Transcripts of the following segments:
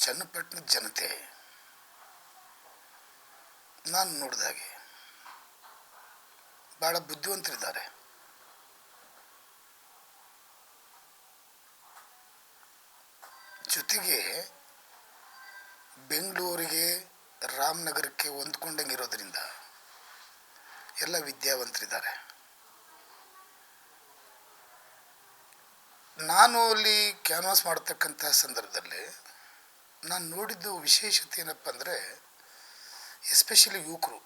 ಚನ್ನಪಟ್ಟಣದ ಜನತೆ. ನಾನು ನೋಡಿದಾಗೆ ಭಾಳ ಬುದ್ಧಿವಂತರಿದ್ದಾರೆ. ಜೊತೆಗೆ ಬೆಂಗಳೂರಿಗೆ, ರಾಮನಗರಕ್ಕೆ ಹೊಂದ್ಕೊಂಡಂಗೆ ಇರೋದ್ರಿಂದ ಎಲ್ಲ ವಿದ್ಯಾವಂತರಿದ್ದಾರೆ. ನಾನು ಅಲ್ಲಿ ಕ್ಯಾನ್ವಾಸ್ ಮಾಡ್ತಕ್ಕಂಥ ಸಂದರ್ಭದಲ್ಲಿ ನಾನು ನೋಡಿದ್ದು ವಿಶೇಷತೆ ಏನಪ್ಪ ಅಂದರೆ ಎಸ್ಪೆಷಲಿ ಯುವಕರು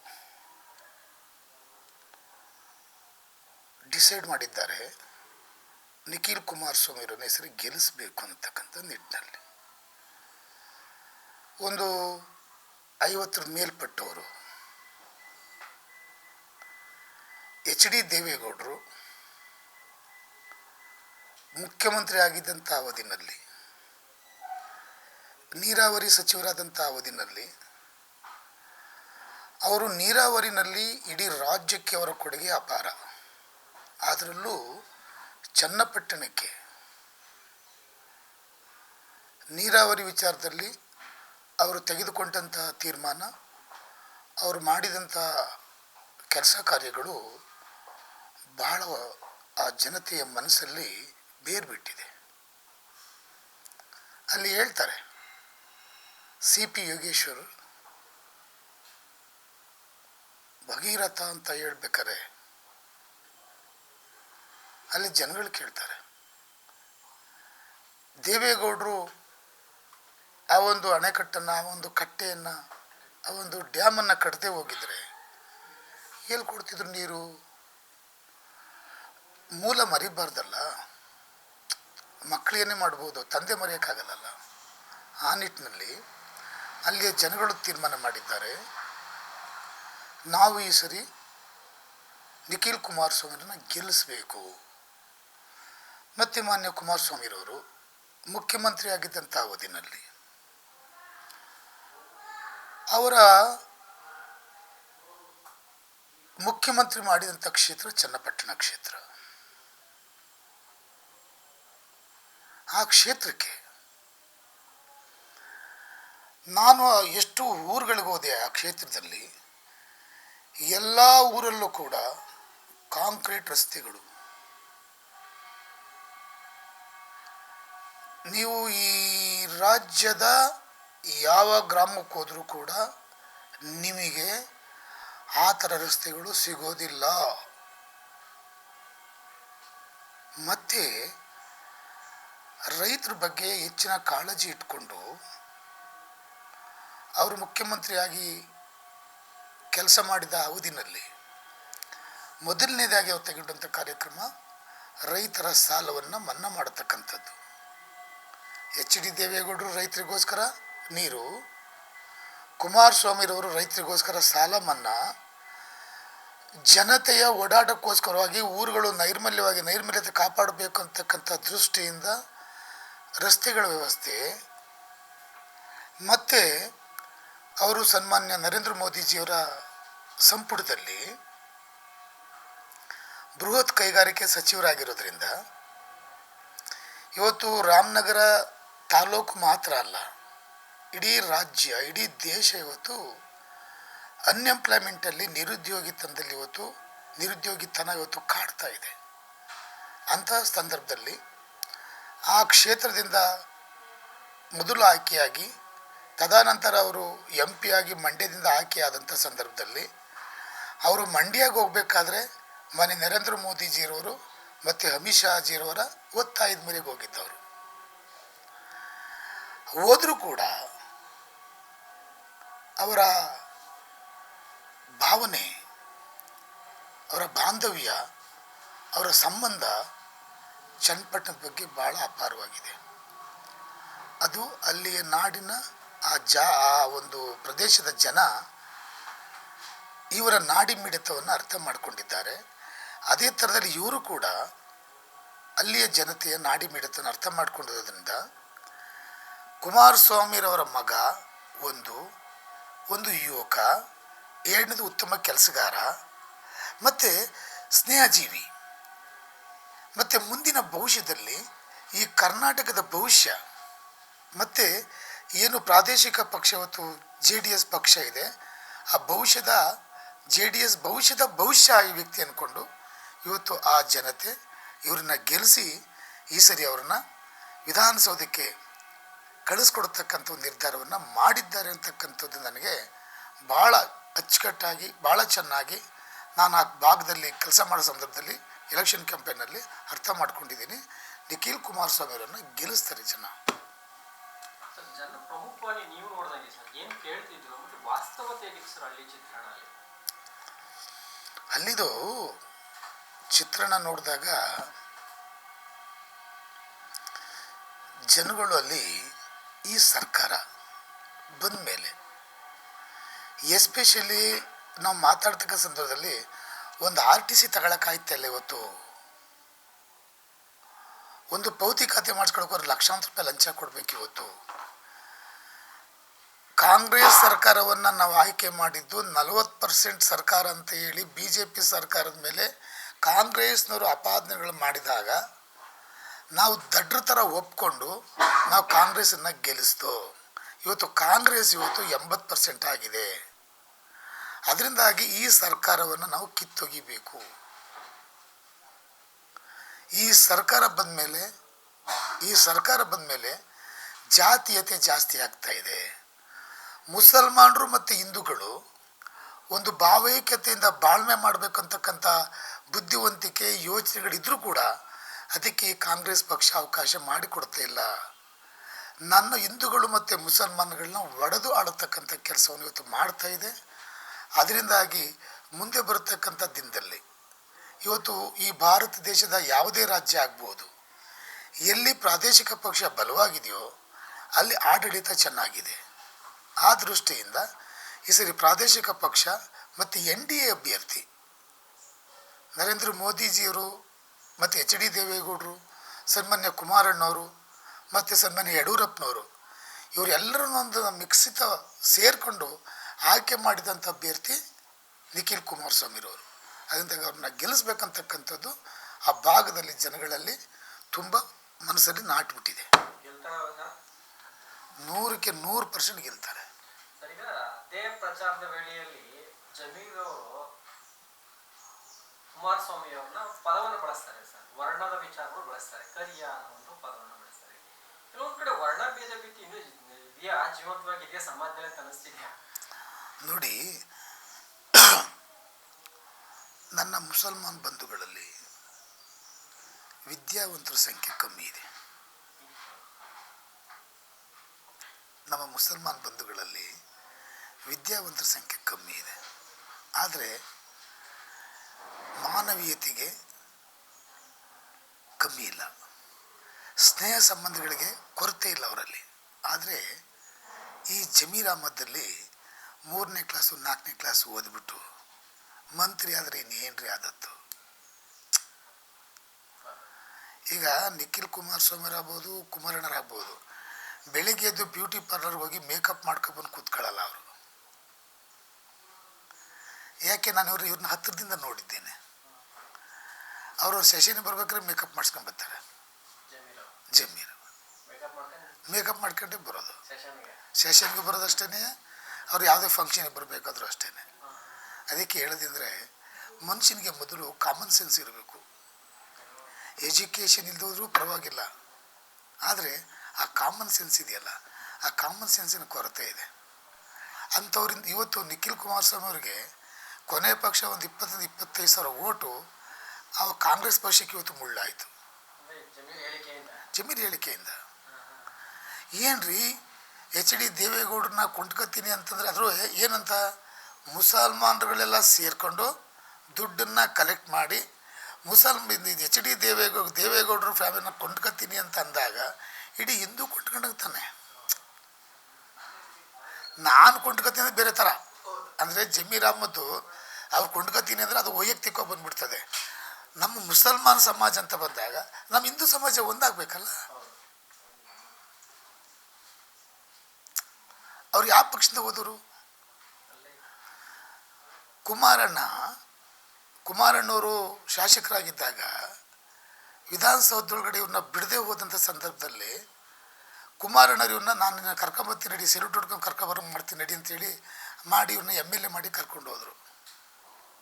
ಡಿಸೈಡ್ ಮಾಡಿದ್ದಾರೆ, ನಿಖಿಲ್ ಕುಮಾರಸ್ವಾಮಿ ಅವರನ್ನ ಹೆಸರು ಗೆಲ್ಲಿಸಬೇಕು ಅನ್ನತಕ್ಕಂಥ ನಿಟ್ಟಿನಲ್ಲಿ. ಒಂದು ಐವತ್ತರ ಮೇಲ್ಪಟ್ಟವರು, ಎಚ್ ಡಿ ದೇವೇಗೌಡರು, ಮುಖ್ಯಮಂತ್ರಿ ಆಗಿದ್ದಂಥ ಅವಧಿನಲ್ಲಿ ನೀರಾವರಿ ಸಚಿವರಾದಂಥ ಅವಧಿನಲ್ಲಿ, ಅವರು ನೀರಾವರಿನಲ್ಲಿ ಇಡೀ ರಾಜ್ಯಕ್ಕೆ ಅವರ ಕೊಡುಗೆ ಅಪಾರ. ಅದರಲ್ಲೂ ಚನ್ನಪಟ್ಟಣಕ್ಕೆ ನೀರಾವರಿ ವಿಚಾರದಲ್ಲಿ ಅವರು ತೆಗೆದುಕೊಂಡಂಥ ತೀರ್ಮಾನ, ಅವರು ಮಾಡಿದಂಥ ಕೆಲಸ ಕಾರ್ಯಗಳು ಬಹಳ ಆ ಜನತೆಯ ಮನಸ್ಸಲ್ಲಿ ಬೇರ್ಬಿಟ್ಟಿದೆ. ಅಲ್ಲಿ ಹೇಳ್ತಾರೆ ಸಿ ಪಿ ಯೋಗೇಶ್ವರ್ ಭಗೀರಥ ಅಂತ ಹೇಳ್ಬೇಕಾರೆ ಅಲ್ಲಿ ಜನಗಳು ಕೇಳ್ತಾರೆ. ದೇವೇಗೌಡರು ಆ ಒಂದು ಅಣೆಕಟ್ಟನ್ನು, ಆ ಒಂದು ಕಟ್ಟೆಯನ್ನು, ಆ ಒಂದು ಡ್ಯಾಮನ್ನು ಕಟ್ಟದೆ ಹೋಗಿದ್ರೆ ಎಲ್ಲಿ ಕೊಡ್ತಿದ್ರು ನೀರು? ಮೂಲ ಮರಿಬಾರ್ದಲ್ಲ. ಮಕ್ಕಳೇನೇ ಮಾಡ್ಬೋದು, ತಂದೆ ಮರೆಯೋಕ್ಕಾಗಲ್ಲ ಆ ನಿಟ್ಟಿನಲ್ಲಿ ಅಲ್ಲಿಯ ಜನಗಳು ತೀರ್ಮಾನ ಮಾಡಿದ್ದಾರೆ. ನಾವು ಈ ಸರಿ ನಿಖಿಲ್ ಕುಮಾರಸ್ವಾಮಿರನ್ನ ಗೆಲ್ಲಿಸಬೇಕು. ಮತ್ತು ಮಾನ್ಯ ಕುಮಾರಸ್ವಾಮಿರವರು ಮುಖ್ಯಮಂತ್ರಿ ಆಗಿದ್ದಂಥ ಅವಧಿನಲ್ಲಿ ಅವರ ಮುಖ್ಯಮಂತ್ರಿ ಮಾಡಿದಂಥ ಕ್ಷೇತ್ರ ಚನ್ನಪಟ್ಟಣ ಕ್ಷೇತ್ರ. ಆ ಕ್ಷೇತ್ರಕ್ಕೆ ನಾನು ಎಷ್ಟು ಊರುಗಳಿಗೆ ಹೋದೆ ಆ ಕ್ಷೇತ್ರದಲ್ಲಿ, ಎಲ್ಲ ಊರಲ್ಲೂ ಕೂಡ ಕಾಂಕ್ರೀಟ್ ರಸ್ತೆಗಳು. ನೀವು ಈ ರಾಜ್ಯದ ಯಾವ ಗ್ರಾಮಕ್ಕೆ ಹೋದರೂ ಕೂಡ ನಿಮಗೆ ಆ ಥರ ರಸ್ತೆಗಳು ಸಿಗೋದಿಲ್ಲ. ಮತ್ತು ರೈತರ ಬಗ್ಗೆ ಹೆಚ್ಚಿನ ಕಾಳಜಿ ಇಟ್ಕೊಂಡು ಅವರು ಮುಖ್ಯಮಂತ್ರಿಯಾಗಿ ಕೆಲಸ ಮಾಡಿದ ಅವಧಿನಲ್ಲಿ ಮೊದಲನೇದಾಗಿ ಅವರು ತೆಗೆದಂಥ ಕಾರ್ಯಕ್ರಮ ರೈತರ ಸಾಲವನ್ನು ಮನ್ನಾ ಮಾಡತಕ್ಕಂಥದ್ದು. ಎಚ್ ಡಿ ದೇವೇಗೌಡರು ರೈತರಿಗೋಸ್ಕರ ನೀರು ಕುಮಾರಸ್ವಾಮಿರವರು ರೈತರಿಗೋಸ್ಕರ ಸಾಲ ಮನ್ನಾ, ಜನತೆಯ ಓಡಾಟಕ್ಕೋಸ್ಕರವಾಗಿ ಊರುಗಳು ನೈರ್ಮಲ್ಯವಾಗಿ ನೈರ್ಮಲ್ಯತೆ ಕಾಪಾಡಬೇಕು ಅಂತಕ್ಕಂಥ ದೃಷ್ಟಿಯಿಂದ ರಸ್ತೆಗಳ ವ್ಯವಸ್ಥೆ, ಮತ್ತು ಅವರು ಸನ್ಮಾನ್ಯ ನರೇಂದ್ರ ಮೋದಿಜಿಯವರ ಸಂಪುಟದಲ್ಲಿ ಬೃಹತ್ ಕೈಗಾರಿಕೆ ಸಚಿವರಾಗಿರೋದ್ರಿಂದ ಇವತ್ತು ರಾಮನಗರ ತಾಲೂಕು ಮಾತ್ರ ಅಲ್ಲ, ಇಡೀ ರಾಜ್ಯ, ಇಡೀ ದೇಶ ಇವತ್ತು ಅನ್ಎಂಪ್ಲಾಯ್ಮೆಂಟಲ್ಲಿ ನಿರುದ್ಯೋಗಿತನದಲ್ಲಿ ಇವತ್ತು, ನಿರುದ್ಯೋಗಿತನ ಇವತ್ತು ಕಾಡ್ತಾ ಇದೆ. ಅಂತಹ ಸಂದರ್ಭದಲ್ಲಿ ಆ ಕ್ಷೇತ್ರದಿಂದ ಮೊದಲು ಆಯ್ಕೆಯಾಗಿ ತದನಂತರ ಅವರು ಎಂ ಪಿ ಆಗಿ ಮಂಡ್ಯದಿಂದ ಆಯ್ಕೆಯಾದಂಥ ಸಂದರ್ಭದಲ್ಲಿ ಅವರು ಮಂಡ್ಯಗೆ ಹೋಗಬೇಕಾದ್ರೆ ಮನೆ ನರೇಂದ್ರ ಮೋದಿಜಿರವರು ಮತ್ತು ಅಮಿತ್ ಶಾಜಿರವರ ಒತ್ತಾಯದ ಮೇರೆಗೆ ಹೋಗಿದ್ದವರು. ಹೋದರೂ ಕೂಡ ಅವರ ಭಾವನೆ, ಅವರ ಬಾಂಧವ್ಯ, ಅವರ ಸಂಬಂಧ ಚನ್ನಪಟ್ಟಣದ ಬಗ್ಗೆ ಭಾಳ ಅಪಾರವಾಗಿದೆ. ಅದು ಅಲ್ಲಿಯ ನಾಡಿನ ಆ ಜಾ, ಆ ಒಂದು ಪ್ರದೇಶದ ಜನ ಇವರ ನಾಡಿ ಮಿಡಿತವನ್ನು ಅರ್ಥ ಮಾಡಿಕೊಂಡಿದ್ದಾರೆ. ಅದೇ ಥರದಲ್ಲಿ ಇವರು ಕೂಡ ಅಲ್ಲಿಯ ಜನತೆಯ ನಾಡಿ ಮಿಡಿತವನ್ನು ಅರ್ಥ ಮಾಡಿಕೊಂಡಿರೋದ್ರಿಂದ ಕುಮಾರಸ್ವಾಮಿರವರ ಮಗ ಒಂದು ಒಂದು ಯುವಕ, ಎರಡನೇದು ಉತ್ತಮ ಕೆಲಸಗಾರ, ಮತ್ತು ಸ್ನೇಹಜೀವಿ. ಮತ್ತು ಮುಂದಿನ ಭವಿಷ್ಯದಲ್ಲಿ ಈ ಕರ್ನಾಟಕದ ಭವಿಷ್ಯ, ಮತ್ತು ಏನು ಪ್ರಾದೇಶಿಕ ಪಕ್ಷ ಇವತ್ತು ಜೆ ಡಿ ಎಸ್ ಪಕ್ಷ ಇದೆ, ಆ ಭವಿಷ್ಯದ ಜೆ ಡಿ ಎಸ್ ಭವಿಷ್ಯದ ಭವಿಷ್ಯ ಈ ವ್ಯಕ್ತಿ ಅಂದ್ಕೊಂಡು ಇವತ್ತು ಆ ಜನತೆ ಇವ್ರನ್ನ ಗೆಲ್ಲಿಸಿ ಈ ಸರಿ ಅವ್ರನ್ನ ವಿಧಾನಸೌಧಕ್ಕೆ ಕಳಿಸ್ಕೊಡ್ತಕ್ಕಂಥ ಒಂದು ನಿರ್ಧಾರವನ್ನು ಮಾಡಿದ್ದಾರೆ ಅಂತಕ್ಕಂಥದ್ದು ನನಗೆ ಭಾಳ ಅಚ್ಚುಕಟ್ಟಾಗಿ, ಭಾಳ ಚೆನ್ನಾಗಿ ನಾನು ಆ ಭಾಗದಲ್ಲಿ ಕೆಲಸ ಮಾಡೋ ಸಂದರ್ಭದಲ್ಲಿ ಎಲೆಕ್ಷನ್ ಕ್ಯಾಂಪೇನಲ್ಲಿ ಅರ್ಥ ಮಾಡ್ಕೊಂಡಿದ್ದೀನಿ. ನಿಖಿಲ್ ಕುಮಾರಸ್ವಾಮಿ ಅವರನ್ನು ಗೆಲ್ಲಿಸ್ತಾರೆ ಜನ. ಜನ ನೀವು ನೋಡ್ದಂಗೆ ಸರ್. ಏನ್ ಕೇಳ್ತಿದ್ರು? ಮತ್ತೆ ವಾಸ್ತವತೆ ಹೇಗಿತ್ತು ಸರ್ ಹಳ್ಳಿ ಚಿತ್ರಣ ಅಲ್ಲಿ ಅಲ್ಲಿದು ಚಿತ್ರಣ ನೋಡಿದಾಗ ಜನಗಳು ಅಲ್ಲಿ ಈ ಸರ್ಕಾರ ಬಂದ ಮೇಲೆ, ಎಸ್ಪೆಷಲಿ ನಾವು ಮಾತಾಡ್ತಕ್ಕ ಸಂದರ್ಭದಲ್ಲಿ ಒಂದು ಆರ್ ಟಿ ಸಿ ತಗೊಳಕ್ಕಾಯ್ತಲ್ಲ ಇವತ್ತು. ಒಂದು ಪೌತಿ ಖಾತೆ ಮಾಡಿಸ್ಕೊಳಕ್ಕೆ ಲಕ್ಷಾಂತರ ರೂಪಾಯಿ ಲಂಚ ಕೊಡ್ಬೇಕು ಇವತ್ತು. ಕಾಂಗ್ರೆಸ್ ಸರ್ಕಾರವನ್ನು ನಾವು ಆಯ್ಕೆ ಮಾಡಿದ್ದು ನಲವತ್ತು ಪರ್ಸೆಂಟ್ ಸರ್ಕಾರ ಅಂತ ಹೇಳಿ ಬಿ ಜೆ ಪಿ ಸರ್ಕಾರದ ಮೇಲೆ ಕಾಂಗ್ರೆಸ್ನವರು ಅಪಾದನೆಗಳು ಮಾಡಿದಾಗ ನಾವು ದಡ್ರ ಥರ ಒಪ್ಕೊಂಡು ನಾವು ಕಾಂಗ್ರೆಸ್ಸನ್ನು ಗೆಲ್ಲಿಸ್ತು. ಇವತ್ತು ಕಾಂಗ್ರೆಸ್ ಇವತ್ತು ಎಂಬತ್ತು ಪರ್ಸೆಂಟ್ ಆಗಿದೆ. ಅದರಿಂದಾಗಿ ಈ ಸರ್ಕಾರವನ್ನು ನಾವು ಕಿತ್ತೊಗಿಬೇಕು. ಈ ಸರ್ಕಾರ ಬಂದ ಮೇಲೆ ಈ ಸರ್ಕಾರ ಬಂದ ಮೇಲೆ ಜಾತೀಯತೆ ಜಾಸ್ತಿ ಆಗ್ತಾ ಇದೆ. ಮುಸಲ್ಮಾನರು ಮತ್ತು ಹಿಂದೂಗಳು ಒಂದು ಭಾವೈಕ್ಯತೆಯಿಂದ ಬಾಳ್ಮೆ ಮಾಡಬೇಕಂತಕ್ಕಂಥ ಬುದ್ಧಿವಂತಿಕೆ ಯೋಚನೆಗಳಿದ್ರೂ ಕೂಡ ಅದಕ್ಕೆ ಕಾಂಗ್ರೆಸ್ ಪಕ್ಷ ಅವಕಾಶ ಮಾಡಿಕೊಡ್ತಾ ಇಲ್ಲ. ನನ್ನ ಹಿಂದೂಗಳು ಮತ್ತು ಮುಸಲ್ಮಾನ್ಗಳನ್ನ ಒಡೆದು ಆಡತಕ್ಕಂಥ ಕೆಲಸವನ್ನು ಇವತ್ತು ಮಾಡ್ತಾ ಇದೆ. ಅದರಿಂದಾಗಿ ಮುಂದೆ ಬರತಕ್ಕಂಥ ದಿನದಲ್ಲಿ ಇವತ್ತು ಈ ಭಾರತ ದೇಶದ ಯಾವುದೇ ರಾಜ್ಯ ಆಗ್ಬೋದು, ಎಲ್ಲಿ ಪ್ರಾದೇಶಿಕ ಪಕ್ಷ ಬಲವಾಗಿದೆಯೋ ಅಲ್ಲಿ ಆಡಳಿತ ಚೆನ್ನಾಗಿದೆ. ಆ ದೃಷ್ಟಿಯಿಂದ ಈ ಸರಿ ಪ್ರಾದೇಶಿಕ ಪಕ್ಷ ಮತ್ತು ಎನ್ ಡಿ ಎ ಅಭ್ಯರ್ಥಿ ನರೇಂದ್ರ ಮೋದಿಜಿಯವರು ಮತ್ತು ಎಚ್ ಡಿ ದೇವೇಗೌಡರು ಸನ್ಮಾನ್ಯ ಕುಮಾರಣ್ಣವರು ಮತ್ತು ಸನ್ಮಾನ್ಯ ಯಡಿಯೂರಪ್ಪನವರು ಇವರೆಲ್ಲರನ್ನೂ ಒಂದು ಮಿಕ್ಸಿತ ಸೇರಿಕೊಂಡು ಆಯ್ಕೆ ಮಾಡಿದಂಥ ಅಭ್ಯರ್ಥಿ ನಿಖಿಲ್ ಕುಮಾರಸ್ವಾಮಿರವರು ಅದರಿಂದ ಅವ್ರನ್ನ ಗೆಲ್ಲಿಸ್ಬೇಕಂತಕ್ಕಂಥದ್ದು ಆ ಭಾಗದಲ್ಲಿ ಜನಗಳಲ್ಲಿ ತುಂಬ ಮನಸ್ಸಲ್ಲಿ ನಾಟ್ಬಿಟ್ಟಿದೆ? ನೂರಕ್ಕೆ ನೂರು ಪರ್ಸೆಂಟ್ ಗೆಲ್ತಾರೆ. ಅದೇ ಪ್ರಚಾರದ ವೇಳೆಯಲ್ಲಿ ಜಮೀರವರು ಕುಮಾರಸ್ವಾಮಿ ಅವ್ರನ್ನ ಪದವನ್ನು ಬಳಸ್ತಾರೆ ಸರ್. ವರ್ಣದ ವಿಚಾರಗಳು ಬಳಸ್ತಾರೆ. ಕರಿಯ ಅನ್ನೋ ಒಂದು ಪದವನ್ನು ಬಳಸ್ತಾರೆ. ಕೆಲವೊಂದು ಕಡೆ ವರ್ಣ ಭೇದ ಭೀತಿ ಇನ್ನೂ ಇದೆಯಾ? ಜೀವಂತವಾಗಿ ಇದೆಯಾ? ಸಮಾಜದಲ್ಲಿ ಅಂತ ಅನಿಸ್ತಿದ್ಯಾ? ನೋಡಿ, ನನ್ನ ಮುಸಲ್ಮಾನ್ ಬಂಧುಗಳಲ್ಲಿ ವಿದ್ಯಾವಂತರ ಸಂಖ್ಯೆ ಕಮ್ಮಿ ಇದೆ. ನಮ್ಮ ಮುಸಲ್ಮಾನ್ ಬಂಧುಗಳಲ್ಲಿ ವಿದ್ಯಾವಂತರ ಸಂಖ್ಯೆ ಕಮ್ಮಿ ಇದೆ. ಆದರೆ ಮಾನವೀಯತೆಗೆ ಕಮ್ಮಿ ಇಲ್ಲ. ಸ್ನೇಹ ಸಂಬಂಧಗಳಿಗೆ ಕೊರತೆ ಇಲ್ಲ ಅವರಲ್ಲಿ. ಆದರೆ ಈ ಜಮೀರಾಮದಲ್ಲಿ ಮೂರನೇ ಕ್ಲಾಸು ನಾಲ್ಕನೇ ಕ್ಲಾಸು ಓದ್ಬಿಟ್ಟು ಮಂತ್ರಿ ಆದರೆ ಇನ್ನೇನ್ರಿ ಆದತ್ತು ಈಗ ನಿಖಿಲ್ ಕುಮಾರಸ್ವಾಮಿರಾಗ್ಬೋದು ಕುಮಾರಣ್ಣರಾಗ್ಬೋದು ಬೆಳಿಗ್ಗೆ ಎದ್ದು ಬ್ಯೂಟಿ ಪಾರ್ಲರ್ಗೆ ಹೋಗಿ ಮೇಕಪ್ ಮಾಡ್ಕೊಬಂದು ಕೂತ್ಕೊಳ್ಳಲ್ಲ ಅವರು. ಯಾಕೆ ನಾನು ಇವ್ರು ಇವ್ರನ್ನ ಹತ್ತಿರದಿಂದ ನೋಡಿದ್ದೇನೆ. ಅವರು ಸೆಷನ್ ಬರ್ಬೇಕಾದ್ರೆ ಮೇಕಪ್ ಮಾಡಿಸ್ಕೊಂಬರ್ತಾರೆ ಬರ್ತಾರೆ. ಜಮೀರ್ ಮೇಕಪ್ ಮಾಡ್ಕೊಂಡು ಬರೋದು. ಸೆಷನ್ಗೆ ಬರೋದಷ್ಟೇ ಅವ್ರು ಯಾವುದೇ ಫಂಕ್ಷನ್ಗೆ ಬರಬೇಕಾದ್ರೂ ಅಷ್ಟೇ ಅದಕ್ಕೆ ಹೇಳೋದಂದರೆ, ಮನುಷ್ಯನಿಗೆ ಮೊದಲು ಕಾಮನ್ ಸೆನ್ಸ್ ಇರಬೇಕು. ಎಜುಕೇಷನ್ ಇಲ್ದೋದ್ರೂ ಪರವಾಗಿಲ್ಲ. ಆದರೆ ಆ ಕಾಮನ್ ಸೆನ್ಸ್ ಇದೆಯಲ್ಲ, ಆ ಕಾಮನ್ ಸೆನ್ಸಿನ ಕೊರತೆ ಇದೆ. ಅಂಥವ್ರಿಂದ ಇವತ್ತು ನಿಖಿಲ್ ಕುಮಾರಸ್ವಾಮಿ ಅವರಿಗೆ ಕೊನೆ ಪಕ್ಷ ಒಂದು ಇಪ್ಪತ್ತರಿಂದ ಇಪ್ಪತ್ತೈದು ಸಾವಿರ ಓಟು ಆ ಕಾಂಗ್ರೆಸ್ ಪಕ್ಷಕ್ಕೆ ಇವತ್ತು ಮುಳ್ಳಾಯಿತು. ಜಮೀನು ಜಮೀರ್ ಹೇಳಿಕೆಯಿಂದ? ಏನ್ರಿ ಎಚ್ ಡಿ ದೇವೇಗೌಡರನ್ನ ಕೊಂಡ್ಕೊತೀನಿ ಅಂತಂದ್ರೆ ಅದ್ರ ಏನಂತ? ಮುಸಲ್ಮಾನರುಗಳೆಲ್ಲ ಸೇರಿಕೊಂಡು ದುಡ್ಡನ್ನು ಕಲೆಕ್ಟ್ ಮಾಡಿ ಮುಸಲ್ಮ ಎಚ್ ಡಿ ದೇವೇಗೌಡ ದೇವೇಗೌಡರ ಫ್ಯಾಮಿಲಿನ ಕೊಂಡ್ಕೊತೀನಿ ಅಂತ ಅಂದಾಗ ಇಡೀ ಹಿಂದೂ ಕೊಂಡ್ಕೊಂಡೋಗ್ತಾನೆ ನಾನು ಕೊಂಡ್ಕೊತೀನಿ ಅಂದ್ರೆ ಬೇರೆ ಥರ ಅಂದರೆ ಜಮೀರ್ ಅಹ್ಮದ್ದು ಅವ್ರು ಕೊಂಡ್ಕೊತೀನಿ ಅಂದರೆ ಅದು ವೈಯಕ್ತಿಕ ಬಂದ್ಬಿಡ್ತದೆ. ನಮ್ಮ ಮುಸಲ್ಮಾನ್ ಸಮಾಜ ಅಂತ ಬಂದಾಗ ನಮ್ಮ ಹಿಂದೂ ಸಮಾಜ ಒಂದಾಗಬೇಕಲ್ಲ? ಅವ್ರು ಯಾವ ಪಕ್ಷದಿಂದ ಹೋದರು ಕುಮಾರಣ್ಣ. ಕುಮಾರಣ್ಣವರು ಶಾಸಕರಾಗಿದ್ದಾಗ ವಿಧಾನಸೌಧದೊಳಗಡೆ ಇವ್ರನ್ನ ಬಿಡದೆ ಹೋದಂಥ ಸಂದರ್ಭದಲ್ಲಿ ಕುಮಾರಣ್ಣರು ಇವ್ರನ್ನ ನಾನು ಕರ್ಕೊಂಬರ್ತೀನಿ ನಡಿ, ಸೆಲ್ಯೂಟ್ ಹೊಡ್ಕೊಂಡು ಕರ್ಕೊಬರ ಮಾಡ್ತೀನಿ ನಡಿ ಅಂತೇಳಿ ಮಾಡಿ ಇವ್ರನ್ನ ಎಂ ಎಲ್ ಎ ಮಾಡಿ ಕರ್ಕೊಂಡು ಹೋದರು.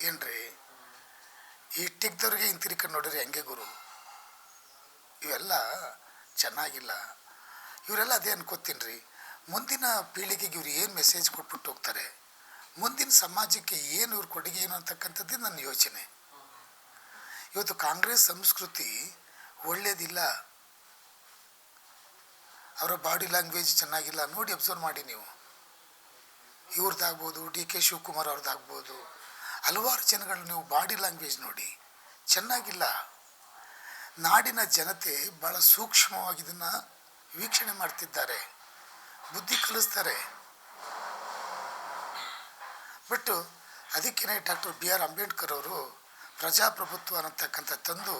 ಏನ್ರಿ? ಈ ಟಿಕ್ದವ್ರಿಗೆ ಹಿಂತಿರ್ಕೊಂಡು ನೋಡಿರಿ ಹೆಂಗೆ ಗುರು. ಇವೆಲ್ಲ ಚೆನ್ನಾಗಿಲ್ಲ. ಇವರೆಲ್ಲ ಅದೇ ಅನ್ಕೋತೀನಿ ರೀ ಮುಂದಿನ ಪೀಳಿಗೆಗೆ ಇವ್ರು ಏನು ಮೆಸೇಜ್ ಕೊಟ್ಬಿಟ್ಟು ಹೋಗ್ತಾರೆ? ಮುಂದಿನ ಸಮಾಜಕ್ಕೆ ಏನು ಇವ್ರ ಕೊಡುಗೆ ಏನು ಅಂತಕ್ಕಂಥದ್ದು ನನ್ನ ಯೋಚನೆ. ಇವತ್ತು ಕಾಂಗ್ರೆಸ್ ಸಂಸ್ಕೃತಿ ಒಳ್ಳೇದಿಲ್ಲ. ಅವರ ಬಾಡಿ ಲ್ಯಾಂಗ್ವೇಜ್ ಚೆನ್ನಾಗಿಲ್ಲ. ನೋಡಿ ಅಬ್ಸರ್ವ್ ಮಾಡಿ ನೀವು. ಇವ್ರದ್ದಾಗ್ಬೋದು, ಡಿ ಕೆ ಶಿವಕುಮಾರ್ ಅವ್ರದ್ದಾಗ್ಬೋದು. ಹಲವಾರು ಜನಗಳು ನೀವು ಬಾಡಿ ಲ್ಯಾಂಗ್ವೇಜ್ ನೋಡಿ, ಚೆನ್ನಾಗಿಲ್ಲ. ನಾಡಿನ ಜನತೆ ಭಾಳ ಸೂಕ್ಷ್ಮವಾಗಿ ಇದನ್ನು ವೀಕ್ಷಣೆ ಮಾಡ್ತಿದ್ದಾರೆ, ಬುದ್ಧಿ ಕಲಿಸ್ತಾರೆ. ಬಟ್ ಅದಕ್ಕೇ ಡಾಕ್ಟರ್ ಬಿ ಆರ್ ಅಂಬೇಡ್ಕರ್ ಅವರು ಪ್ರಜಾಪ್ರಭುತ್ವ ಅನ್ನತಕ್ಕಂಥ ತಂದು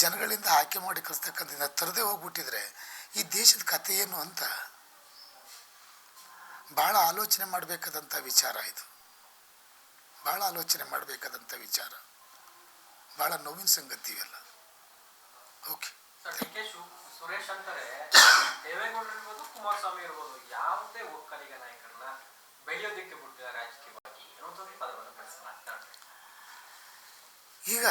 ಜನಗಳಿಂದ ಆಯ್ಕೆ ಮಾಡಿ ಕಲಿಸ್ತಕ್ಕಂಥ ತರದೇ ಹೋಗ್ಬಿಟ್ಟಿದ್ರೆ ಈ ದೇಶದ ಕಥೆ ಏನು ಅಂತ ಭಾಳ ಆಲೋಚನೆ ಮಾಡಬೇಕಾದಂಥ ವಿಚಾರ ಇದು. ಭಾಳ ಆಲೋಚನೆ ಮಾಡಬೇಕಾದಂಥ ವಿಚಾರ. ಭಾಳ ನೋವಿನ ಸಂಗತಿ ಇವೆಲ್ಲ. ಓಕೆ. ಸುರೇಶ್ ಅಂತಾರೆ ದೇವೇಗೌಡರು ಇರ್ಬೋದು ಕುಮಾರಸ್ವಾಮಿ ಇರ್ಬೋದು ಯಾವುದೇ ಒಕ್ಕಲಿಗ ನಾಯಕರನ್ನ ಬೆಳೆಯೋದಕ್ಕೆ ಬಿಟ್ಟಿದ್ದಾರೆ ರಾಜಕೀಯವಾಗಿ. ಅನ್ನೋದೊಂದು ಪದವನ್ನು ಬಳಸಿ ಮಾತನಾಡ್ತಾರೆ ಈಗ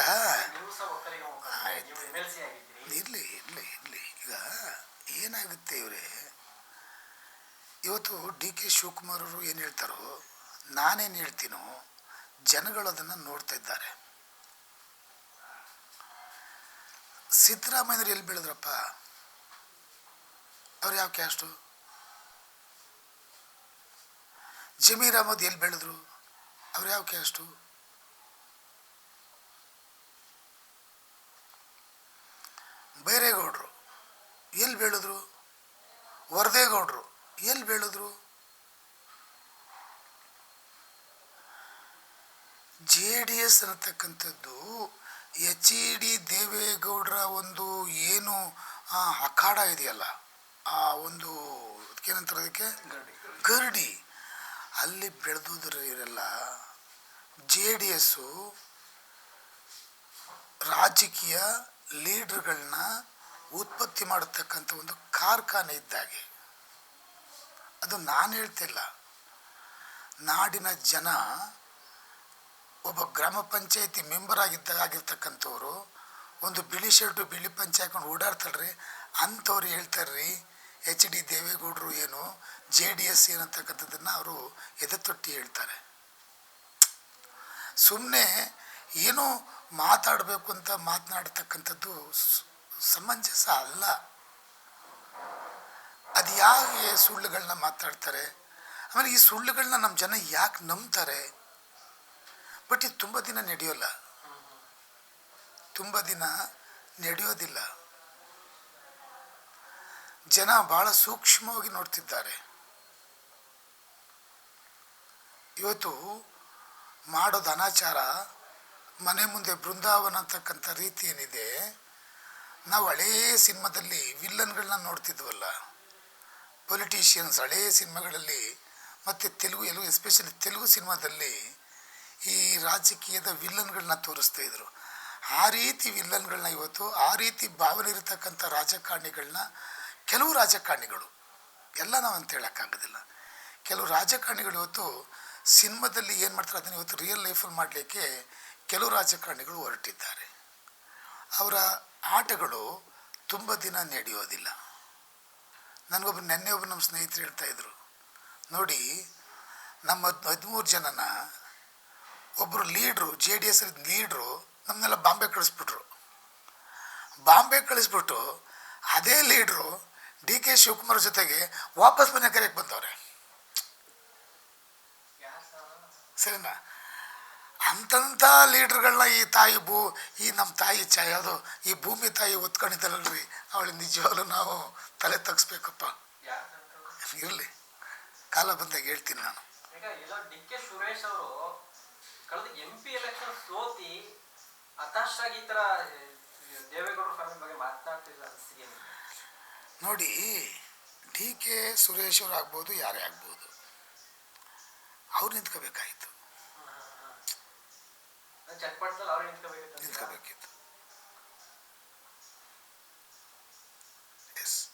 ಇರಲಿ ಇರಲಿ ಇರಲಿ. ಈಗ ಏನಾಗುತ್ತೆ ಇವರೇ? ಇವತ್ತು ಡಿ ಕೆ ಶಿವಕುಮಾರ್ ಅವರು ಏನು ಹೇಳ್ತಾರೋ, ನಾನೇನು ಹೇಳ್ತೀನೋ, ಜನಗಳು ಅದನ್ನು ನೋಡ್ತಾ ಇದ್ದಾರೆ. ಸಿದ್ದರಾಮಯ್ಯರು ಎಲ್ಲಿ ಬೆಳೆದ್ರಪ್ಪ? ಅವ್ರು ಯಾವ ಕ್ಯಾಸ್ಟು ಜಮೀರ್ ಅಹಮದ್ ಎಲ್ಲಿ ಬೆಳೆದ್ರು? ಅವ್ರು ಯಾವ ಕ್ಯಾಸ್ಟು ಬೈರೇಗೌಡರು ಎಲ್ಲಿ ಬೆಳೆದ್ರು? ವರದೇಗೌಡರು. ಎಲ್ಲಿ ಬೆಳೆದ್ರು? ಜೆ ಡಿ ಎಸ್ ಅನ್ನತಕ್ಕಂಥದ್ದು ಎಚ್ ಇ ಡಿ ದೇವೇಗೌಡರ ಒಂದು ಏನು ಅಖಾಡ ಇದೆಯಲ್ಲ, ಆ ಒಂದು ಏನಂತಾರೆ ಅದಕ್ಕೆ? ಗರಡಿ. ಅಲ್ಲಿ ಬೆಳೆದೋದ್ರ ಇರಲ್ಲ ಜೆ ಡಿ ಎಸ್ಸು ರಾಜಕೀಯ ಲೀಡ್ರ್ಗಳನ್ನ ಉತ್ಪತ್ತಿ ಮಾಡತಕ್ಕಂಥ ಒಂದು ಕಾರ್ಖಾನೆ ಇದ್ದಾಗೆ. ಅದು ನಾನು ಹೇಳ್ತಿಲ್ಲ ನಾಡಿನ ಜನ ಒಬ್ಬ ಗ್ರಾಮ ಪಂಚಾಯತಿ ಮೆಂಬರ್ ಆಗಿದ್ದ ಆಗಿರ್ತಕ್ಕಂಥವ್ರು ಒಂದು ಬಿಳಿ ಶರ್ಟು, ಬಿಳಿ ಪಂಚೆ ಹಾಕೊಂಡು ಓಡಾಡ್ತಾಳ್ರಿ. ಅಂಥವ್ರು ಹೇಳ್ತಾರ್ರಿ ಎಚ್ ಡಿ ದೇವೇಗೌಡರು ಏನು, ಜೆ ಡಿ ಎಸ್ ಏನಂತಕ್ಕಂಥದ್ದನ್ನು ಅವರು ಎದೆ ತೊಟ್ಟಿ ಹೇಳ್ತಾರೆ. ಸುಮ್ಮನೆ ಏನು ಮಾತಾಡಬೇಕು ಅಂತ ಮಾತನಾಡ್ತಕ್ಕಂಥದ್ದು ಸಮಂಜಸ ಅಲ್ಲ. ಅದು ಯಾಕೆ ಸುಳ್ಳುಗಳನ್ನ ಮಾತಾಡ್ತಾರೆ? ಆಮೇಲೆ ಈ ಸುಳ್ಳುಗಳನ್ನ ನಮ್ಮ ಜನ ಯಾಕೆ ನಂಬ್ತಾರೆ? ಬಟ್ ಇದು ತುಂಬ ದಿನ ನಡೆಯೋಲ್ಲ. ತುಂಬ ದಿನ ನಡೆಯೋದಿಲ್ಲ. ಜನ ಭಾಳ ಸೂಕ್ಷ್ಮವಾಗಿ ನೋಡ್ತಿದ್ದಾರೆ. ಇವತ್ತು ಮಾಡೋದು ಅನಾಚಾರ, ಮನೆ ಮುಂದೆ ಬೃಂದಾವನ ಅಂತಕ್ಕಂಥ ರೀತಿ ಏನಿದೆ, ನಾವು ಹಳೇ ಸಿನಿಮಾದಲ್ಲಿ ವಿಲ್ಲನ್ಗಳನ್ನ ನೋಡ್ತಿದ್ವಲ್ಲ. ಪೊಲಿಟಿಷಿಯನ್ಸ್ ಹಳೆಯ ಸಿನಿಮಾಗಳಲ್ಲಿ ಮತ್ತು ತೆಲುಗು, ಎಲ್ಲೂ ಎಸ್ಪೆಷಲಿ ತೆಲುಗು ಸಿನಿಮಾದಲ್ಲಿ ಈ ರಾಜಕೀಯದ ವಿಲ್ಲನ್ಗಳನ್ನ ತೋರಿಸ್ತಾ ಇದ್ರು. ಆ ರೀತಿ ವಿಲ್ಲನ್ಗಳನ್ನ ಇವತ್ತು, ಆ ರೀತಿ ಭಾವನೆ ಇರತಕ್ಕಂಥ ರಾಜಕಾರಣಿಗಳನ್ನ ಕೆಲವು ರಾಜಕಾರಣಿಗಳು, ಎಲ್ಲ ನಾವು ಅಂತ ಹೇಳೋಕ್ಕಾಗೋದಿಲ್ಲ ಕೆಲವು ರಾಜಕಾರಣಿಗಳು ಇವತ್ತು ಸಿನಿಮಾದಲ್ಲಿ ಏನು ಮಾಡ್ತಾರೆ, ಅದನ್ನು ಇವತ್ತು ರಿಯಲ್ ಲೈಫಲ್ಲಿ ಮಾಡಲಿಕ್ಕೆ ಕೆಲವು ರಾಜಕಾರಣಿಗಳು ಹೊರಟಿದ್ದಾರೆ. ಅವರ ಆಟಗಳು ತುಂಬ ದಿನ ನಡೆಯೋದಿಲ್ಲ. ನನಗೊಬ್ಬರು ನೆನ್ನೆ ಒಬ್ಬರು ನಮ್ಮ ಸ್ನೇಹಿತರು ಹೇಳ್ತಾ ಇದ್ರು. ನೋಡಿ, ನಮ್ಮ ಹದ್ ಹದಿಮೂರು ಜನನ ಒಬ್ಬರು ಲೀಡ್ರು ಜೆ ಡಿ ಎಸ್ ಲೀಡ್ರು ನಮ್ಮನ್ನೆಲ್ಲ ಬಾಂಬೆ ಕಳಿಸ್ಬಿಟ್ರು. ಬಾಂಬೆ ಕಳಿಸ್ಬಿಟ್ಟು ಅದೇ ಲೀಡ್ರು ಡಿ ಕೆ ಶಿವಕುಮಾರ್ ಜೊತೆಗೆ ವಾಪಸ್ ಮನೆ ಕರೆಯಕ್ಕೆ ಬಂದವ್ರೆ. ಸರಿನಾ? ಅಂತಂಥ ಲೀಡ್ರ್ಗಳನ್ನ ಈ ತಾಯಿ ಭೂ ಈ ನಮ್ಮ ತಾಯಿ ಚಾಯ್ ಯಾವುದು ಈ ಭೂಮಿ ತಾಯಿ ಒತ್ಕೊಂಡಿದ್ದಲ್ರಿ ಅವಳು ನಿಜವಾಗ್ಲೂ ನಾವು ತಲೆ ತಗ್ಸ್ಬೇಕಪ್ಪ. ಇರಲಿ. ಕಾಲ ಬಂದಾಗ ಹೇಳ್ತೀನಿ ನಾನು. ಈಗ ಡಿ ಕೆ ಸುರೇಶ್ ಅವರು ಕಳೆದ ಎಂ ಪಿ ಎಲೆಕ್ಷನ್ ಸೋತಿ ಹತಾಶಾಗಿ ಈ ತರ ದೇವೇಗೌಡರ ಫ್ಯಾಮಿಲಿ ಬಗ್ಗೆ ಮಾತನಾಡ್ತಿದ್ರು ಅನಿಸಿಕೆ ನೋಡಿ ಡಿ ಕೆ ಸುರೇಶ್ ಅವ್ರು ಆಗ್ಬೋದು ಯಾರೇ ಆಗ್ಬೋದು ಅವ್ರು ನಿಂತ್ಕೋಬೇಕಾಯಿತು. ನಿಂತ್ಕೋಬೇಕಿತ್ತು ಎಸ್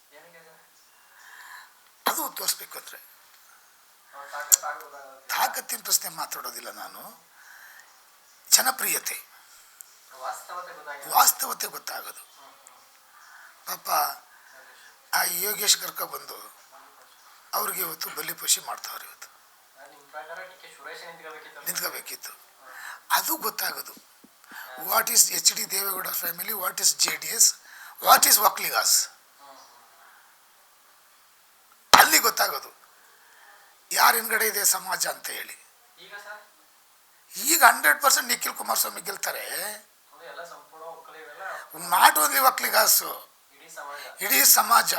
ಅದು ತೋರಿಸ್ಬೇಕು ಅಂದರೆ. ತಾಕತ್ತಿನ ಪ್ರಶ್ನೆ ಮಾತಾಡೋದಿಲ್ಲ ನಾನು. ಜನಪ್ರಿಯತೆ. ವಾಸ್ತವತೆ ಗೊತ್ತಾಗೋದು. ಪಾಪ ಆ ಯೋಗೇಶ್ ಕರ್ಕ ಬಂದು ಅವ್ರಿಗೆ ಇವತ್ತು ಬಲಿಪಶಿ ಮಾಡ್ತಾವ್ರೆ ಇವತ್ತು. ನಿಂತ್ಕೋಬೇಕಿತ್ತು. ಅದು ಗೊತ್ತಾಗೋದು. What is H D Deve Gowda family what is J D S what is Vokkaligas ಅಲ್ಲಿ ಗೊತ್ತಾಗೋದು. ಯಾರ ಹಿಂದ್ಗಡೆ ಇದೆ ಸಮಾಜ ಅಂತ ಹೇಳಿ. ಈಗ ಹಂಡ್ರೆಡ್ ಪರ್ಸೆಂಟ್ ನಿಖಿಲ್ ಕುಮಾರಸ್ವಾಮಿ ಗೆಲ್ತಾರೆ. ನಾಟ್ ಓನ್ಲಿ ವಕ್ಲಿಗಾಸು ಇಡೀ ಸಮಾಜ. ಇಡೀ ಸಮಾಜ.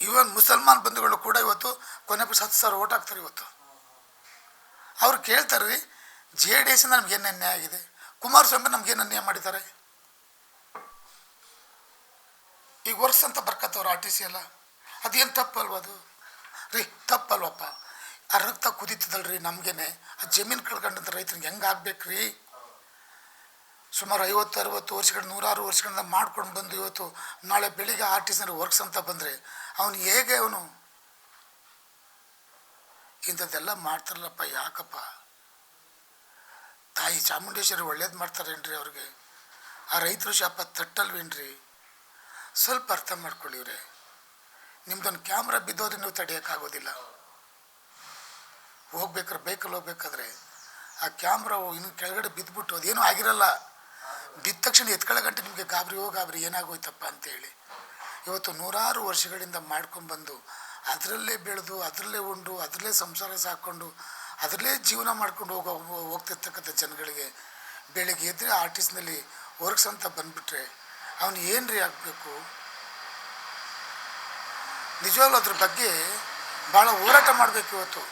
ಇವನ್ ಮುಸಲ್ಮಾನ್ ಬಂಧುಗಳು ಕೂಡ ಇವತ್ತು ಕೊನೆ ಪಕ್ಷ ಹತ್ತು ಸಾವಿರ ಓಟ್ ಹಾಕ್ತಾರೆ ಇವತ್ತು. ಅವ್ರು ಕೇಳ್ತಾರೆ ರೀ ಜೆ ಡಿ ಎಸ್ ನಮ್ಗೆ ಏನು ಅನ್ಯಾಯ ಆಗಿದೆ? ಕುಮಾರಸ್ವಾಮಿ ನಮ್ಗೆ ಏನು ಅನ್ಯಾಯ ಮಾಡಿದ್ದಾರೆ? ಈಗ ವರ್ಕ್ಸ್ ಅಂತ ಬರ್ಕತ್ತವ್ರು ಆರ್ ಟಿ ಸಿ ಎಲ್ಲ. ಅದೇನು ತಪ್ಪಲ್ವ ಅದು? ರೀ, ತಪ್ಪಲ್ವಪ್ಪ. ಆ ರಕ್ತ ಕುದೀತದಲ್ರಿ ನಮಗೇನೆ. ಆ ಜಮೀನು ಕಳ್ಕೊಂಡಂತ ರೈತರಿಗೆ ಹೆಂಗೆ ಆಗ್ಬೇಕ್ರಿ? ಸುಮಾರು ಐವತ್ತು, ಅರವತ್ತು ವರ್ಷಗಳ, ನೂರಾರು ವರ್ಷಗಳಿಂದ ಮಾಡ್ಕೊಂಡು ಬಂದು ಇವತ್ತು ನಾಳೆ ಬೆಳಿಗ್ಗೆ ಆರ್ ಟಿ ಸಿನಲ್ಲಿ ವರ್ಕ್ಸ್ ಅಂತ ಬಂದರೆ ಅವನು ಹೇಗೆ ಅವನು? ಇಂಥದ್ದೆಲ್ಲ ಮಾಡ್ತಾರಲ್ಲಪ್ಪ, ಯಾಕಪ್ಪ? ತಾಯಿ ಚಾಮುಂಡೇಶ್ವರಿ ಒಳ್ಳೇದು ಮಾಡ್ತಾರೇನ್ರಿ ಅವ್ರಿಗೆ? ಆ ರೈತರು ಶಾಪ ತಟ್ಟಲ್ವೇನ್ರಿ? ಸ್ವಲ್ಪ ಅರ್ಥ ಮಾಡ್ಕೊಳ್ಳಿವ್ರೆ. ನಿಮ್ದೊಂದು ಕ್ಯಾಮ್ರಾ ಬಿದ್ದೋದ್ರೆ ನೀವು ತಡೆಯೋಕ್ಕಾಗೋದಿಲ್ಲ. ಹೋಗ್ಬೇಕಾದ್ರೆ ಬೈಕಲ್ಲಿ ಹೋಗ್ಬೇಕಾದ್ರೆ ಆ ಕ್ಯಾಮ್ರಾ ಇನ್ನು ಕೆಳಗಡೆ ಬಿದ್ದುಬಿಟ್ಟು ಅದೇನೂ ಆಗಿರಲ್ಲ. ಬಿದ್ದ ತಕ್ಷಣ ಎತ್ಕೊಳ್ಳೋ ಗಂಟೆ ನಿಮಗೆ ಗಾಬರಿ ಹೋಗ ಗಾಬರಿ ಏನಾಗೋಯ್ತಪ್ಪ ಅಂತೇಳಿ. ಇವತ್ತು ನೂರಾರು ವರ್ಷಗಳಿಂದ ಮಾಡ್ಕೊಂಡ್ಬಂದು ಅದರಲ್ಲೇ ಬೆಳೆದು, ಅದರಲ್ಲೇ ಉಂಡು, ಅದರಲ್ಲೇ ಸಂಸಾರ ಸಾಕ್ಕೊಂಡು ಅದರಲ್ಲೇ ಜೀವನ ಮಾಡ್ಕೊಂಡು ಹೋಗೋ, ಹೋಗ್ತಿರ್ತಕ್ಕಂಥ ಜನಗಳಿಗೆ ಬೆಳಿಗ್ಗೆ ಎದ್ದರೆ ಆರ್ಟಿಸ್ಟ್ನಲ್ಲಿ ವರ್ಕ್ಸ್ ಅಂತ ಬಂದುಬಿಟ್ರೆ ಅವನು ಏನು ರೀ ಆಗಬೇಕು? ನಿಜವಾಗ್ಲೂ ಅದ್ರ ಬಗ್ಗೆ ಭಾಳ ಹೋರಾಟ ಮಾಡಬೇಕು ಇವತ್ತು.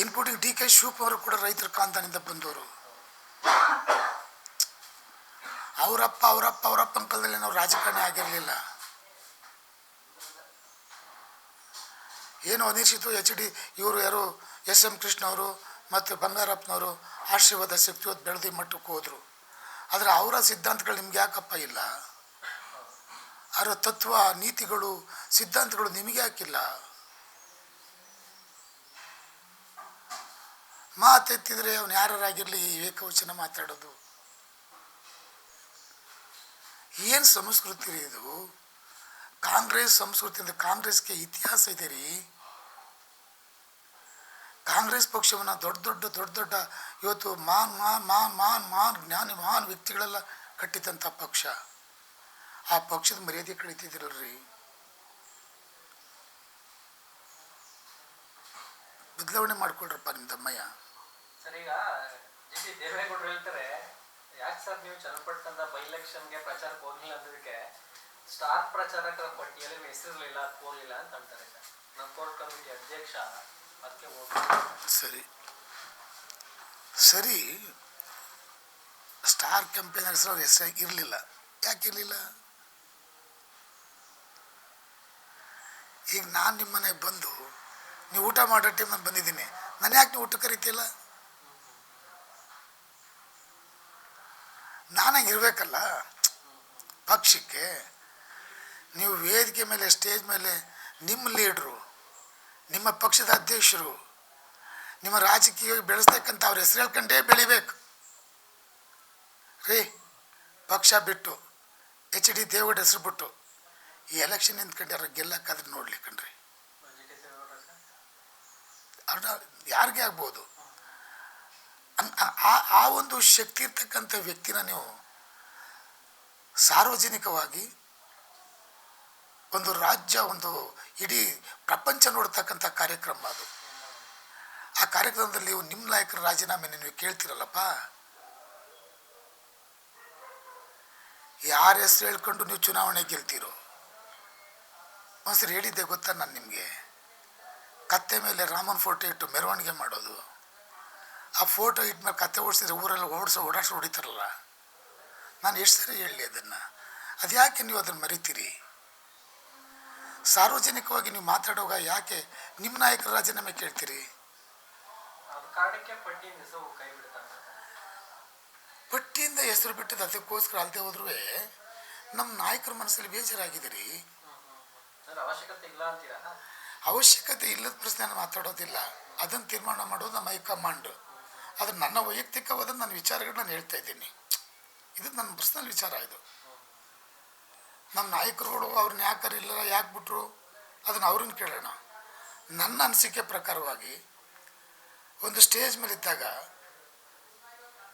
ಇನ್ಕ್ಲೂಡಿಂಗ್ ಡಿ ಕೆ ಶಿವಕುಮಾರ್ ಕೂಡ ರೈತರ ಕಾಂತನಿಂದ ಬಂದವರು. ಅವರಪ್ಪ ಅವರಪ್ಪ ಅವರಪ್ಪ ಕಾಲದಲ್ಲಿ ನಾವು ರಾಜಕಾರಣಿ ಆಗಿರಲಿಲ್ಲ. ಏನು ಅನಿಶ್ಚಿತು ಎಚ್ ಡಿ, ಇವರು ಯಾರು ಎಸ್ ಎಂ ಕೃಷ್ಣ ಅವರು ಮತ್ತು ಬಂಗಾರಪ್ಪನವರು ಆಶೀರ್ವಾದ ಶಕ್ತಿ ಹೊತ್ತು ಬೆಳೆದಿ ಮಟ್ಟಕ್ಕೆ ಹೋದರು. ಆದರೆ ಅವರ ಸಿದ್ಧಾಂತಗಳು ನಿಮ್ಗೆ ಯಾಕಪ್ಪ ಇಲ್ಲ? ಅವರ ತತ್ವ, ನೀತಿಗಳು, ಸಿದ್ಧಾಂತಗಳು ನಿಮಗೆ ಯಾಕಿಲ್ಲ? ಮಾತೆತ್ತಿದ್ರೆ ಅವನು ಯಾರಾಗಿರಲಿ ಏಕವಚನ ಮಾತಾಡೋದು. ಏನು ಸಂಸ್ಕೃತಿ ರೀ ಇದು? ಕಾಂಗ್ರೆಸ್ ಸಂಸ್ಕೃತಿ ಅಂದರೆ ಕಾಂಗ್ರೆಸ್ಗೆ ಇತಿಹಾಸ ಇದೆ ರೀ. ಕಾಂಗ್ರೆಸ್ ಪಕ್ಷವನ್ನು ದೊಡ್ಡ ದೊಡ್ಡ ದೊಡ್ಡ ದೊಡ್ಡ ಇವತ್ತು ಮಾನ್ ಮಾನ್ ಮಾನ್ ಮಾನ್ ಮಾನ್, ಜ್ಞಾನಿ, ಮಹಾನ್ ವ್ಯಕ್ತಿಗಳೆಲ್ಲ ಕಟ್ಟಿದಂಥ ಪಕ್ಷ. ಆ ಪಕ್ಷದ ಮರ್ಯಾದೆ ಕಳಿತಿದ್ದೀರಲ್ರಿ? ಬದಲಾವಣೆ ಮಾಡ್ಕೊಳ್ರಪ್ಪ ನಿಮ್ಮ ತಮ್ಮಯ್ಯ ಹೇಳ್ತಾರೆ, ಯಾಕೆ ಸರ್ ನೀವು ಚನ್ನಪಟ್ಟಣದ ಬೈ ಪ್ರಚಾರಕ್ಕೆ ಸ್ಟಾರ್ ಪ್ರಚಾರಕರ ಪಟ್ಟಿಯಲ್ಲಿ ಹೆಸರಿರ್ಲಿಲ್ಲ ಹೋಗಲಿಲ್ಲ ಅಂತ ಅಂತಾರೆ ನಮ್ಮ ಕೋರ್ಟ್ ಕಮಿಟಿ ಅಧ್ಯಕ್ಷ ಸರಿ. ಸರಿ. ಸ್ಟಾರ್ ಕಂಪನಿ ಹೆಸರು ಹೆಸರು ಇರಲಿಲ್ಲ. ಯಾಕೆ ಇರಲಿಲ್ಲ? ಈಗ ನಾನು ನಿಮ್ಮ ಮನೆಗೆ ಬಂದು ನೀವು ಊಟ ಮಾಡೋ ನಾನು ಬಂದಿದ್ದೀನಿ. ನಾನು ಯಾಕೆ ನೀವು ಊಟ ಕರಿತಿಲ್ಲ ಹಂಗೆ ಇರಬೇಕಲ್ಲ? ಪಕ್ಷಕ್ಕೆ. ನೀವು ವೇದಿಕೆ ಮೇಲೆ ಸ್ಟೇಜ್ ಮೇಲೆ ನಿಮ್ಮ ಲೀಡ್ರು ನಿಮ್ಮ ಪಕ್ಷದ ಅಧ್ಯಕ್ಷರು, ನಿಮ್ಮ ರಾಜಕೀಯ ಬೆಳೆಸ್ತಕ್ಕಂಥ ಅವ್ರ ಹೆಸರು ಹೇಳ್ಕೊಂಡೇ ಬೆಳಿಬೇಕು. ರೀ, ಪಕ್ಷ ಬಿಟ್ಟು ಎಚ್ ಡಿ ದೇವೇಗೌಡ ಹೆಸರು ಬಿಟ್ಟು, ಈ ಎಲೆಕ್ಷನ್ ನಿಂತ್ಕೊಂಡ್ಯಾರ ಗೆಲ್ಲಕ್ಕಾದ್ರೆ ನೋಡ್ಲಿ ಕಣ್ರಿ. ಅವ್ರನ್ನ ಯಾರಿಗೆ ಆಗ್ಬೋದು? ಆ ಆ ಒಂದು ಶಕ್ತಿ ಇರ್ತಕ್ಕಂಥ ವ್ಯಕ್ತಿನ ನೀವು ಸಾರ್ವಜನಿಕವಾಗಿ ಒಂದು ರಾಜ್ಯ, ಒಂದು ಇಡೀ ಪ್ರಪಂಚ ನೋಡ್ತಕ್ಕಂಥ ಕಾರ್ಯಕ್ರಮ ಅದು. ಆ ಕಾರ್ಯಕ್ರಮದಲ್ಲಿ ನೀವು ನಿಮ್ಮ ನಾಯಕರ ರಾಜೀನಾಮೆ ನೀವು ಕೇಳ್ತಿರಲ್ಲಪ್ಪ? ಯಾರ ಹೆಸರು ಹೇಳ್ಕೊಂಡು ನೀವು ಚುನಾವಣೆ ಗೆಲ್ತೀರೋ? ಒಂದ್ಸರಿ ಹೇಳಿದ್ದೆ ಗೊತ್ತಾ ನಾನು ನಿಮಗೆ? ಕತ್ತೆ ಮೇಲೆ ರಾಮನ್ ಫೋಟೋ ಇಟ್ಟು ಮೆರವಣಿಗೆ ಮಾಡೋದು. ಆ ಫೋಟೋ ಇಟ್ಮೇಲೆ ಕತ್ತೆ ಓಡಿಸಿದ್ರೆ ಊರೆಲ್ಲ ಓಡಿಸೋ, ಓಡಾಡ್ಸೋ ಹೊಡಿತಾರಲ್ಲ. ನಾನು ಎಷ್ಟು ಸರಿ ಹೇಳಲಿ ಅದನ್ನು. ಅದು ಯಾಕೆ ನೀವು ಅದನ್ನು ಮರಿತೀರಿ? ಸಾರ್ವಜನಿಕವಾಗಿ ನೀವು ಮಾತಾಡುವಾಗ ಯಾಕೆ ನಿಮ್ಮ ನಾಯಕರ ರಾಜೀನಾಮೆ ಕೇಳ್ತೀರಿ? ಪಟ್ಟಿಯಿಂದ ಹೆಸರು ಬಿಟ್ಟಿದ್ದು ಅದಕ್ಕೋಸ್ಕರ ಅಲ್ಲದೆ ಹೋದ್ರೂ ನಮ್ಮ ನಾಯಕರ ಮನಸ್ಸಲ್ಲಿ ಬೇಜಾರಾಗಿದ್ದೀರಿ. ಅವಶ್ಯಕತೆ ಇಲ್ಲದ ಪ್ರಶ್ನೆ ನಾನು ಮಾತಾಡೋದಿಲ್ಲ. ಅದನ್ನು ತೀರ್ಮಾನ ಮಾಡೋದು ನಮ್ಮ ಹೈಕಮಾಂಡ್. ಅದು ನನ್ನ ವೈಯಕ್ತಿಕವಾದ ನನ್ನ ವಿಚಾರಗಳನ್ನ ನಾನು ಹೇಳ್ತಾ ಇದ್ದೀನಿ. ಇದು ನನ್ನ ಪರ್ಸ್ನಲ್ ವಿಚಾರ ಇದು. ನಮ್ಮ ನಾಯಕರುಗಳು ಅವ್ರನ್ನ ಯಾಕೆ ಇಲ್ಲ ಯಾಕೆ ಬಿಟ್ರು ಅದನ್ನು ಅವ್ರನ್ನ ಕೇಳೋಣ. ನನ್ನ ಅನಿಸಿಕೆ ಪ್ರಕಾರವಾಗಿ ಒಂದು ಸ್ಟೇಜ್ ಮೇಲೆ ಇದ್ದಾಗ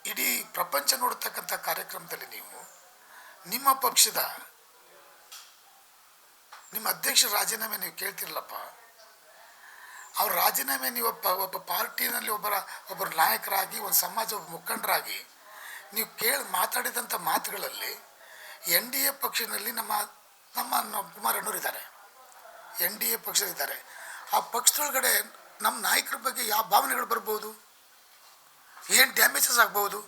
ಇಡೀ ಪ್ರಪಂಚ ನೋಡ್ತಕ್ಕಂಥ ಕಾರ್ಯಕ್ರಮದಲ್ಲಿ ನೀವು ನಿಮ್ಮ ಪಕ್ಷದ ನಿಮ್ಮ ಅಧ್ಯಕ್ಷ ರಾಜೀನಾಮೆ ನೀವು ಕೇಳ್ತಿರಲಪ್ಪ. ಅವ್ರ ರಾಜೀನಾಮೆ ನೀವು ಒಬ್ಬ ಒಬ್ಬ ಪಾರ್ಟಿನಲ್ಲಿ ಒಬ್ಬರ ಒಬ್ಬರ ನಾಯಕರಾಗಿ, ಒಂದು ಸಮಾಜ ಮುಖಂಡರಾಗಿ ನೀವು ಕೇಳಿ ಮಾತಾಡಿದಂಥ ಮಾತುಗಳಲ್ಲಿ ಎನ್ ಡಿ ಎ ಪಕ್ಷದಲ್ಲಿ ನಮ್ಮ ನಮ್ಮ ಕುಮಾರ್ ಕುಮಾರಣ್ಣವ್ರು ಇದ್ದಾರೆ. ಎನ್ ಡಿ ಎ ಪಕ್ಷದಿದ್ದಾರೆ ಆ ಪಕ್ಷದೊಳಗಡೆ ನಮ್ಮ ನಾಯಕರ ಬಗ್ಗೆ ಯಾವ ಭಾವನೆಗಳು ಬರ್ಬೋದು? ಏನು ಡ್ಯಾಮೇಜಸ್ ಆಗ್ಬೋದು?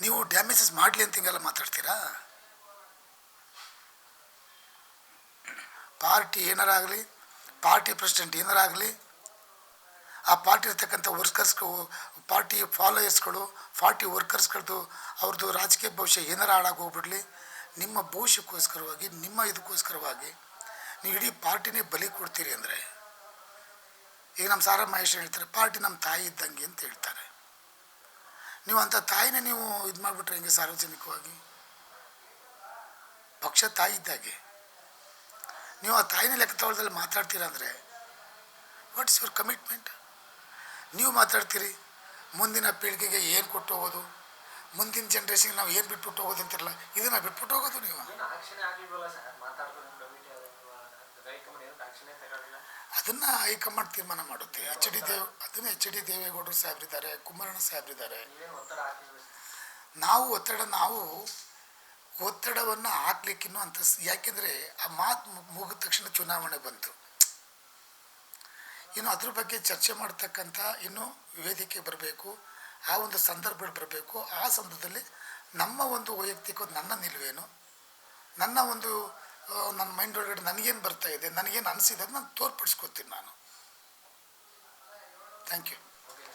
ನೀವು ಡ್ಯಾಮೇಜಸ್ ಮಾಡಲಿ ಅಂತ ಹಿಂಗೆಲ್ಲ ಮಾತಾಡ್ತೀರಾ? ಪಾರ್ಟಿ ಏನಾರಾಗಲಿ ಪಾರ್ಟಿ ಪ್ರೆಸಿಡೆಂಟ್ ಏನಾರಾಗಲಿ ಆ ಪಾರ್ಟಿ ಇರ್ತಕ್ಕಂಥ ವರ್ಕರ್ಸ್ಗಳು ಪಾರ್ಟಿ ಫಾಲೋಯರ್ಸ್ಗಳು ಪಾರ್ಟಿ ವರ್ಕರ್ಸ್ಗಳದ್ದು ಅವ್ರದ್ದು ರಾಜಕೀಯ ಭವಿಷ್ಯ ಏನಾರ ಹಾಳಾಗಿ ಹೋಗ್ಬಿಡಲಿ ನಿಮ್ಮ ಭವಿಷ್ಯಕ್ಕೋಸ್ಕರವಾಗಿ, ನಿಮ್ಮ ಇದಕ್ಕೋಸ್ಕರವಾಗಿ ನೀವು ಇಡೀ ಪಾರ್ಟಿನೇ ಬಲಿ ಕೊಡ್ತೀರಿ ಅಂದರೆ, ಈಗ ನಮ್ಮ ಸಾರಾ ಮಹೇಶ್ ಹೇಳ್ತಾರೆ, ಪಾರ್ಟಿ ನಮ್ಮ ತಾಯಿ ಇದ್ದಂಗೆ ಅಂತ ಹೇಳ್ತಾರೆ. ನೀವು ಅಂಥ ತಾಯಿನೇ ನೀವು ಇದು ಮಾಡಿಬಿಟ್ರೆ ಹೆಂಗೆ ಸಾರ್ವಜನಿಕವಾಗಿ? ಪಕ್ಷ ತಾಯಿ ಇದ್ದಾಗೆ. ನೀವು ಆ ತಾಯಿನ ಲೆಕ್ಕತೊಳದಲ್ಲಿ ಮಾತಾಡ್ತೀರಾ ಅಂದರೆ ವಾಟ್ ಇಸ್ ಯುವರ್ ಕಮಿಟ್ಮೆಂಟ್ ನೀವು ಮಾತಾಡ್ತೀರಿ? ಮುಂದಿನ ಪೀಳಿಗೆಗೆ ಏನು ಕೊಟ್ಟು ಹೋಗೋದು? ಮುಂದಿನ ಜನ್ರೇಷನ್ಗೆ ನಾವು ಏನು ಬಿಟ್ಬಿಟ್ಟು ಹೋಗೋದು ಅಂತಿರಲ್ಲ ಇದನ್ನು ಬಿಟ್ಬಿಟ್ಟು ಹೋಗೋದು ನೀವು. ಅದನ್ನು ಹೈಕಮಾಂಡ್ ತೀರ್ಮಾನ ಮಾಡುತ್ತೆ. ಎಚ್ ಡಿ ದೇವ್ ಅದನ್ನು ಎಚ್ ಡಿ ದೇವೇಗೌಡರು ಸಾಹೇಬ್ರಿದ್ದಾರೆ ಕುಮಾರಣ್ಣ ಸಾಹೇಬ್ರಿದ್ದಾರೆ. ನಾವು ಒತ್ತಡ ನಾವು ಒತ್ತಡವನ್ನು ಹಾಕ್ಲಿಕ್ಕಿನ್ನೂ ಅಂತ ಯಾಕೆಂದರೆ ಆ ಮಾತು ಮುಗಿದ ತಕ್ಷಣ ಚುನಾವಣೆ ಬಂತು. ಇನ್ನು ಅದ್ರ ಬಗ್ಗೆ ಚರ್ಚೆ ಮಾಡ್ತಕ್ಕಂಥ ಇನ್ನೂ ವೇದಿಕೆ ಬರಬೇಕು, ಆ ಒಂದು ಸಂದರ್ಭಗಳು ಬರಬೇಕು. ಆ ಸಂದರ್ಭದಲ್ಲಿ ನಮ್ಮ ಒಂದು ವೈಯಕ್ತಿಕ ನನ್ನ ನಿಲುವೇನು, ನನ್ನ ಒಂದು ನನ್ನ ಮೈಂಡ್ ಒಳಗಡೆ ನನಗೇನು ಬರ್ತಾ ಇದೆ, ನನಗೇನು ಅನಿಸಿದೆ ನಾನು ತೋರ್ಪಡಿಸ್ಕೊತೀನಿ ನಾನು. Thank you